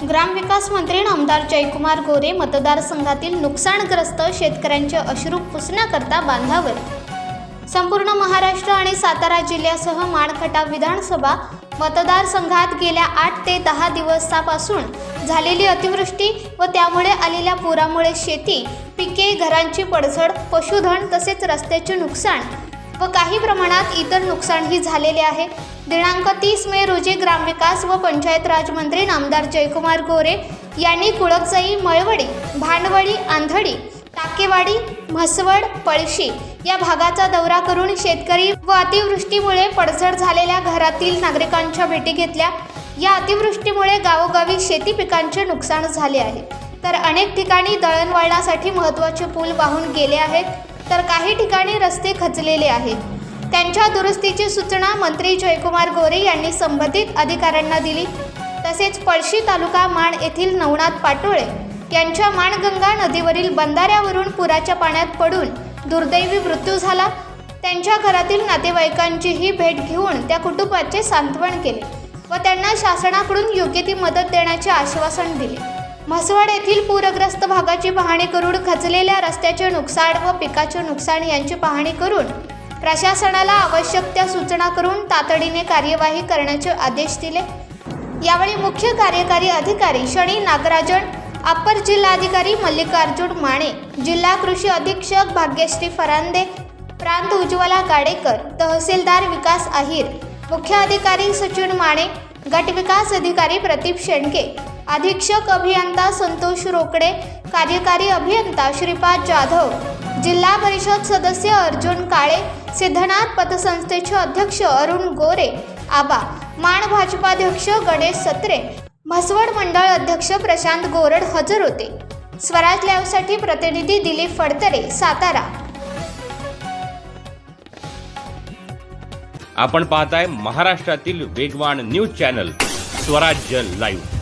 ग्रामविकास मंत्री आमदार जयकुमार गोरे मतदारसंघातील नुकसानग्रस्त शेतकऱ्यांचे अश्रू पुसण्याकरता बांधावर. संपूर्ण महाराष्ट्र आणि सातारा जिल्ह्यासह माणखटा विधानसभा मतदारसंघात गेल्या आठ ते दहा दिवसापासून झालेली अतिवृष्टी व त्यामुळे आलेल्या पुरामुळे शेती पिके घरांची पडझड पशुधन तसेच रस्त्याचे नुकसान व काही प्रमाणात इतर नुकसानही झालेले आहे. दिनांक तीस मे रोजी ग्रामविकास व पंचायत राजमंत्री नामदार जयकुमार गोरे यांनी कुळकजाई मळवडी भांडवडी आंधळी टाकेवाडी म्हसवड पळशी या भागाचा दौरा करून शेतकरी व अतिवृष्टीमुळे पडझड झालेल्या घरातील नागरिकांच्या भेटी घेतल्या. या अतिवृष्टीमुळे गावोगावी शेती पिकांचे नुकसान झाले आहे. तर अनेक ठिकाणी दळणवळणासाठी महत्त्वाचे पूल वाहून गेले आहेत. तर काही ठिकाणी रस्ते खचलेले आहेत. त्यांच्या दुरुस्तीची सूचना मंत्री जयकुमार गोरे यांनी संबंधित अधिकाऱ्यांना दिली. तसेच पळशी तालुका माण येथील नवनाथ पाटोळे यांच्या माणगंगा नदीवरील बंधाऱ्यावरून पुराच्या पाण्यात पडून दुर्दैवी मृत्यू झाला. त्यांच्या घरातील नातेवाईकांचीही भेट घेऊन त्या कुटुंबाचे सांत्वन केले व त्यांना शासनाकडून योग्य ती मदत देण्याचे आश्वासन दिले. म्हसवड येथील पूरग्रस्त भागाची पाहणी करून खचलेल्या रस्त्याचे नुकसान व पिकाचे नुकसान यांची पाहणी करून प्रशासनाला आवश्यक त्या सूचना करून तातडीने कार्यवाही करण्याचे आदेश दिले. यावेळी मुख्य कार्यकारी अधिकारी शनी नागराजन अप्पर जिल्हाधिकारी मल्लिकार्जुन माने जिल्हा कृषी अधीक्षक भाग्यश्री फरांदे प्रांत उज्ज्वला गाडेकर तहसीलदार विकास अहिर मुख्य अधिकारी सचिन माने गट विकास अधिकारी प्रदीप शेंडके अधीक्षक अभियंता संतोष रोकडे कार्यकारी अभियंता श्रीपाद जाधव जिल्हा परिषद सदस्य अर्जुन काळे सिद्धनाथ पतसंस्थेचे अध्यक्ष अरुण गोरे आबा माण भाजपाध्यक्ष गणेश सत्रे म्हसवड मंडळ अध्यक्ष प्रशांत गोरड हजर होते. स्वराज लाईव्हसाठी प्रतिनिधी दिलीप फडतरे सातारा. आपण पाहताय महाराष्ट्रातील वेगवान न्यूज चॅनल स्वराज्य लाईव्ह.